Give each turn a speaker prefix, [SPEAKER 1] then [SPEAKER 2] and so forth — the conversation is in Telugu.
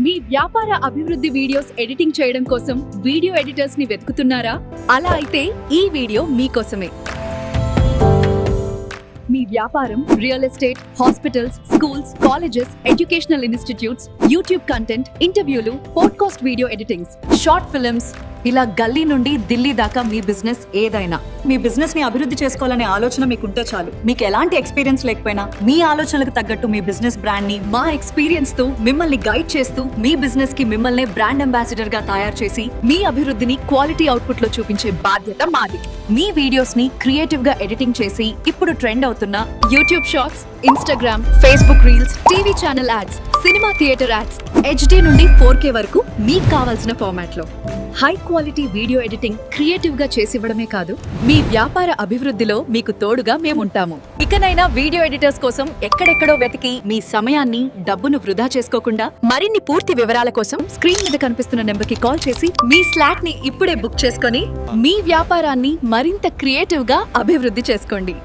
[SPEAKER 1] మీ వ్యాపార అభివృద్ధి వీడియోస్ ఎడిటింగ్ చేయడం కోసం వీడియో ఎడిటర్స్ని వెతుకుతున్నారా? అలా అయితే ఈ వీడియో మీకోసమే మీ వ్యాపారం real estate hospitals schools colleges educational institutes YouTube content ఇంటర్వ్యూలు podcast video editings short films ఇలా గల్లీ నుండి ఢిల్లీ దాకా మీ బిజినెస్ ఏదైనా.
[SPEAKER 2] మీ బిజినెస్ని అభివృద్ధి చేసుకోవాలనే ఆలోచన మీకుంటే చాలు. మీకు ఎలాంటి ఎక్స్పీరియన్స్ లేకపోయినా మీ ఆలోచనలకు తగ్గట్టు మీ బిజినెస్ బ్రాండ్ని
[SPEAKER 1] మా ఎక్స్పీరియన్స్తో మిమ్మల్ని గైడ్ చేస్తూ మీ బిజినెస్కి మిమ్మల్ని బ్రాండ్ అంబాసిడర్గా తయారు చేసి మీ అభివృద్ధిని క్వాలిటీ అవుట్పుట్లో చూపించే బాధ్యత మాది. మీ వీడియోస్ని క్రియేటివ్గా ఎడిటింగ్ చేసి ఇప్పుడు ట్రెండ్ అవుతున్న YouTube shorts Instagram Facebook reels TV channel ads cinema theatre ads HD నుండి ఫోర్ కే వరకు మీకు కావాల్సిన ఫార్మాట్లో హై క్వాలిటీ వీడియో ఎడిటింగ్ క్రియేటివ్గా చేసివ్వడమే కాదు మీ వ్యాపార అభివృద్ధిలో మీకు తోడుగా మేముంటాము. ఇకనైనా వీడియో ఎడిటర్స్ కోసం ఎక్కడెక్కడో వెతికి మీ సమయాన్ని డబ్బును వృధా చేసుకోకుండా మరిన్ని పూర్తి వివరాల కోసం స్క్రీన్ మీద కనిపిస్తున్న నెంబర్కి కాల్ చేసి మీ స్లాట్ని ఇప్పుడే బుక్ చేసుకొని మీ వ్యాపారాన్ని మరింత క్రియేటివ్గా అభివృద్ధి చేసుకోండి.